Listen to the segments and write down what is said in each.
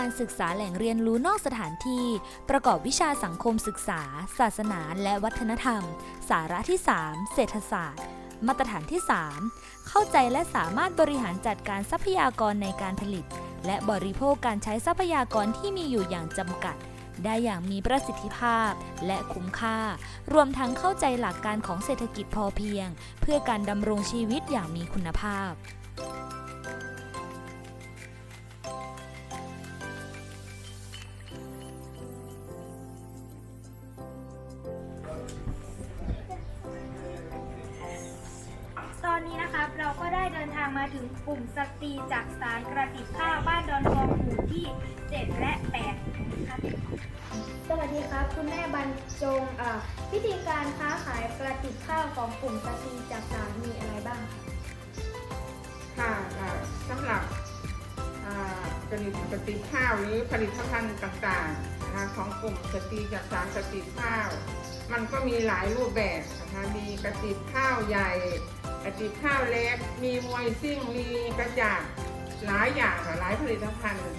การศึกษาแหล่งเรียนรู้นอกสถานที่ ประกอบวิชาสังคมศึกษา ศาสนาและวัฒนธรรม สาระที่ 3 เศรษฐศาสตร์ มาตรฐานที่ 3 เข้าใจและสามารถบริหารจัดการทรัพยากรในการผลิต และบริโภคการใช้ทรัพยากรที่มีอยู่อย่างจำกัดได้อย่างมีประสิทธิภาพและคุ้มค่า รวมทั้งเข้าใจหลักการของเศรษฐกิจพอเพียง เพื่อการดำรงชีวิตอย่างมีคุณภาพ ถึงกลุ่มสตรีจากสารกระติบข้าวบ้านดอนทองหมู่ที่ 7 และ 8 ครับ สวัสดีครับ คุณแม่บรรจงอ่าวิธีการค้าขายกระติบข้าวของกลุ่มสตรีจากสารมีอะไรบ้างครับค่ะอ่าสำหรับอ่าผลิตกระติบข้าวหรือผลิตภัณฑ์ต่างๆนะคะของกลุ่มสตรีจากสารกระติบข้าว มันก็มีหลายรูปแบบนะคะมีกระติบข้าวใหญ่ กระติบข้าวเล็ก มีมวยซิ่ง มีกระจาดหลายอย่างค่ะหลายผลิตภัณฑ์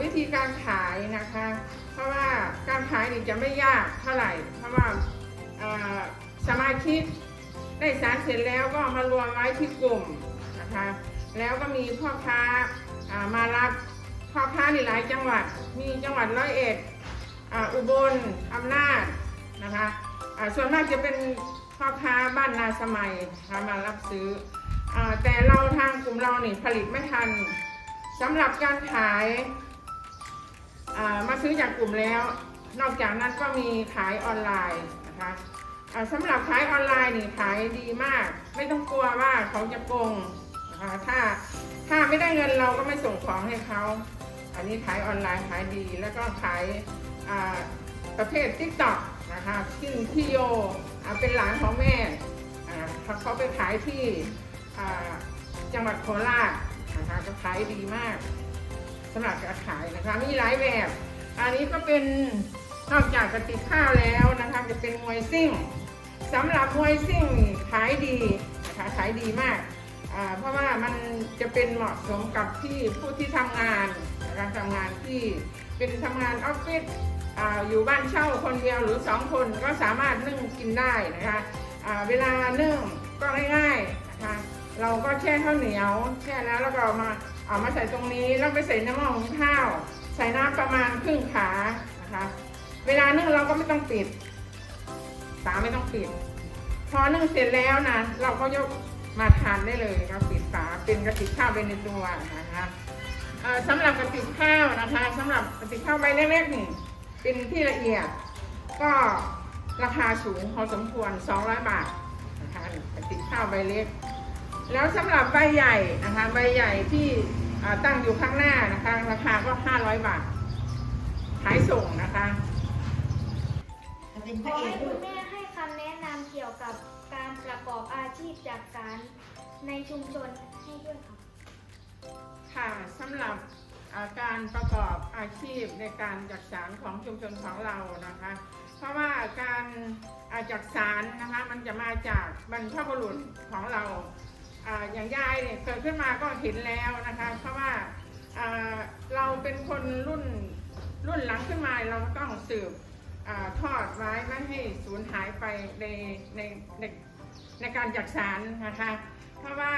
วิธีการขายนะคะ เพราะว่าการขายนี่จะไม่ยากเท่าไหร่ เพราะว่าสมาชิกได้สารเสร็จแล้วก็มารวมไว้ที่กลุ่มนะคะ แล้วก็มีพ่อค้าามารับพ่อค้าในหลายจังหวัด มีจังหวัดร้อยเอ็ดอุบลอำนาจนะคะส่วนมากจะเป็น พ่อค้าบ้านนาสมัยนะคะมารับซื้ออแต่เราทางกลุ่มเรานี่ผลิตไม่ทันสำหรับการขายมาซื้อจากกลุ่มแล้ว นอกจากนั้นก็มีขายออนไลน์นะคะสำหรับขายออนไลน์นี่ขายดีมาก ไม่ต้องกลัวว่าเขาจะโกงนะคะถ้าถ้าไม่ได้เงินเราก็ไม่ส่งของให้เขาอันนี้ขายออนไลน์ขายดีแล้วก็ขายประเภท t ิ k t o k นะคะซึ่งพี่โย เป็นหลานของแม่อ่าเขาไปขายที่จังหวัดโคราชนะคะก็ขายดีมากสำหรับการขายนะคะมีหลายแบบ อันนี้ก็เป็นนอกจากกระติบข้าวแล้วนะคะจะเป็นมวยซิ่งสำหรับมวยซิ่งขายดีนะคะขายดีมาก เพราะว่ามันจะเป็นเหมาะสมกับที่ผู้ที่ทำงานนะคะทำงานที่เป็นทำงานออฟฟิศ อยู่บ้านเช่าคนเดียวหรือสองคนก็สามารถนึ่งกินได้นะคะเวลานึ่งก็ง่ายๆนะคะเราก็แช่ข้าวเหนียวแช่แล้วแล้วก็เอามาเอามาใส่ตรงนี้แล้วไปใส่น้ำมันหุงข้าว ใส่น้ำประมาณครึ่งขานะคะเวลานึ่งเราก็ไม่ต้องปิดฝาไม่ต้องปิด พอนึ่งเสร็จแล้วนะเราก็ยกมาทานได้เลยครับปิดฝาเป็นกระติบข้าวไปในตัวนะคะสำหรับกระติบข้าวนะคะสำหรับกระติบข้าวใบเล็กๆนี่ เป็นที่ละเอียดก็ราคาสูงพอสมควร 200 บาทนะคะกระติบข้าวใบเล็ก แล้วสำหรับใบใหญ่นะคะใบใหญ่ที่อ่าตั้งอยู่ข้างหน้านะคะราคาก็ 500 บาทขายส่งนะคะเป็นขพระอเอให้กคุด้วณยแม่ให้คำแนะนำเกี่ยวกับการประกอบอาชีพจากสารในชุมชนให้ด้วยค่ะค่ะสำหรับอ่า การประกอบอาชีพในการจักสารของชุมชนของเรานะคะ เพราะว่าการอาจักสารนะคะมันจะมาจากบรรพบุรุษของเราออย่างยายเนี่ยเกิดขึ้นมาก็เห็นแล้วนะคะ เพราะว่าเราเป็นคนรุ่นรุ่นหลังขึ้นมาเราก็ต้องสืบอทอดไว้ไม่ให้สูญหายไปในในในในการจักสารนะคะ เพราะว่า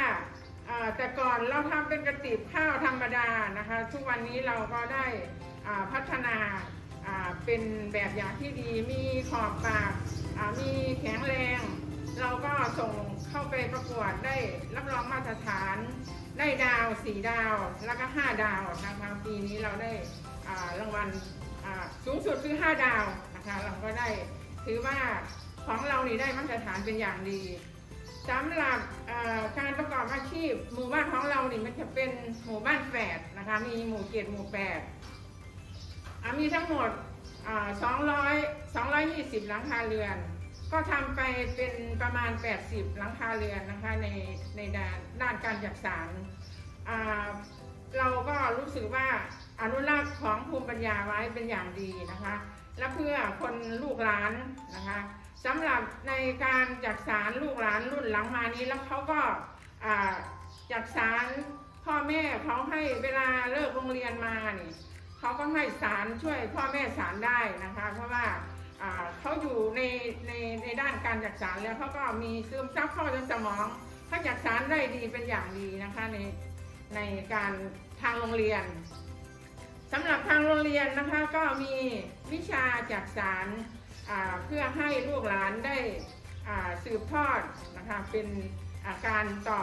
แต่ก่อนเราทำเป็นกระติบข้าวธรรมดานะคะ ทุกวันนี้เราก็ได้พัฒนาเป็นแบบอย่างที่ดี มีขอบปากมีแข็งแรง เราก็ส่งเข้าไปประกวดได้รับรองมาตรฐานได้ดาวสี่ดาวแล้วก็ห้าดาวนะคะปีนี้เราได้รางวัลสูงสุดคือห้าดาวนะคะเราก็ได้ถือว่าของเรานี่ได้มาตรฐานเป็นอย่างดี สำหรับการประกอบอาชีพหมู่บ้านของเรานี่มันจะเป็นหมู่บ้านแฝดนะคะ มีหมู่เจ็ดหมู่แปดมีทั้งหมดสองร้อยสองร้อยยี่สิบหลังคาเรือน ก็ทำไปเป็นประมาณ 80 หลังคาเรือนนะคะในในด้านด้านการจักสารเราก็รู้สึกว่าอนุรักษ์ของภูมิปัญญาไว้เป็นอย่างดีนะคะ และเพื่อคนลูกหลานนะคะ สำหรับในการจักสารลูกหลานรุ่นหลังมานี้แล้วเขาก็จักสารพ่อแม่เขาให้เวลาเลิกโรงเรียนมานี่เขาก็ให้สารช่วยพ่อแม่สารได้นะคะ เพราะว่าเขาอยู่ในในในด้านการจักสารแล้วเขาก็มีซึมซับเข้าในสมองเขาจักสารได้ดีเป็นอย่างดีนะคะในในการทางโรงเรียนสำหรับทางโรงเรียนนะคะก็มีวิชาจักสาร เพื่อให้ลูกหลานได้อ่าสืบทอดนะคะเป็นอาการต่อ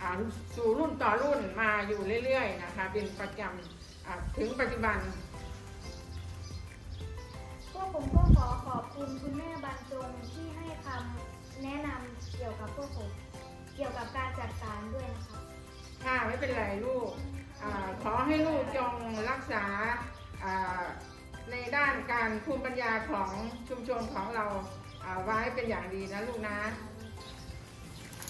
อาสู่รุ่นต่อรุ่นมาอยู่เรื่อยๆนะคะเป็นประจำอ่าถึงปัจจุบัน พวกผมก็ขอขอบคุณคุณแม่บรรจงที่ให้คำแนะนำเกี่ยวกับพวกผมเกี่ยวกับการจัดสารด้วยนะครับค่ะไม่เป็นไรลูกอาขอให้ลูกจงรักษาอ่า ในด้านการภูมิปัญญาของชุมชนของเราไว้เป็นอย่างดีนะลูกนะ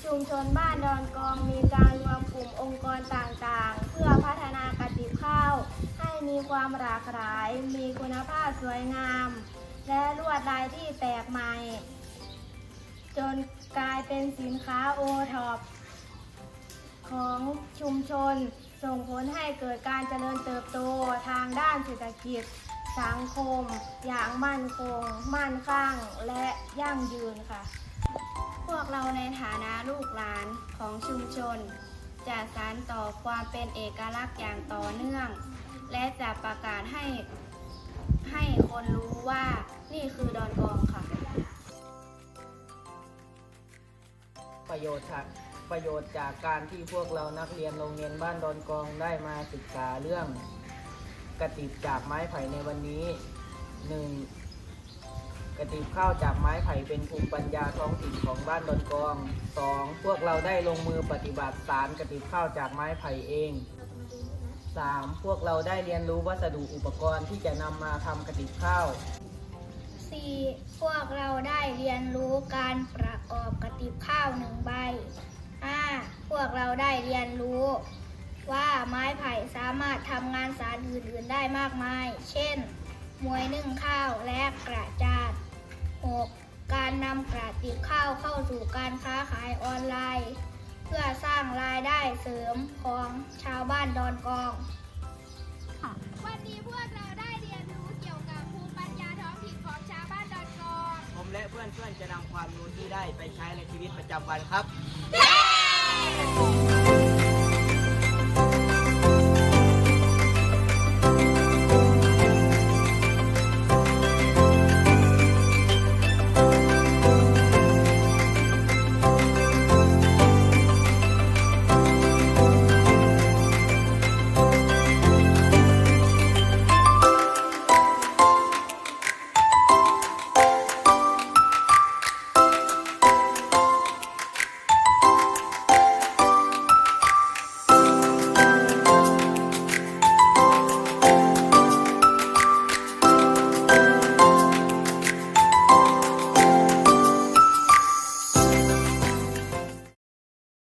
ชุมชนบ้านดอนกองมีการรวมกลุ่มองค์กรต่างๆ เพื่อพัฒนากระติบข้าว ให้มีความหลากหลาย มีคุณภาพสวยงาม และลวดลายที่แปลกใหม่ จนกลายเป็นสินค้าโอท็อปของชุมชนส่งผลให้เกิดการเจริญเติบโตทางด้านเศรษฐกิจ สังคม อย่างมั่นคง มั่นคั่งและยั่งยืนค่ะ พวกเราในฐานะลูกหลานของชุมชน จะสานต่อความเป็นเอกลักษณ์อย่างต่อเนื่อง และจะประกาศให้ให้คนรู้ว่านี่คือดอนกองค่ะ ประโยชน์จากประโยชน์จากการที่พวกเรานักเรียนโรงเรียนบ้านดอนกองได้มาศึกษาเรื่อง กระติบจากไม้ไผ่ในวันนี้ 1. กระติบข้าวจากไม้ไผ่เป็นภูมิปัญญาท้องถิ่นของบ้านดอนกอง 2. พวกเราได้ลงมือปฏิบัติสารกระติบข้าวจากไม้ไผ่เอง 3. พวกเราได้เรียนรู้วัสดุอุปกรณ์ที่จะนำมาทำกระติบข้าว 4. พวกเราได้เรียนรู้การประกอบกระติบข้าวหนึ่งใบ 5. พวกเราได้เรียนรู้ ว่าไม้ไผ่สามารถทำงานสารอื่นๆได้มากมาย เช่น มวยนึ่งข้าวและกระจาด 6. การนำกระติบข้าวเข้าสู่การค้าขายออนไลน์ เพื่อสร้างรายได้เสริมของชาวบ้านดอนกองวันนี้พวกเราได้เรียนรู้เกี่ยวกับภูมิปัญญาท้องถิ่นของชาวบ้านดอนกอง ผมและเพื่อนๆจะนำความรู้ที่ได้ไปใช้ในชีวิตประจำวันครับเย้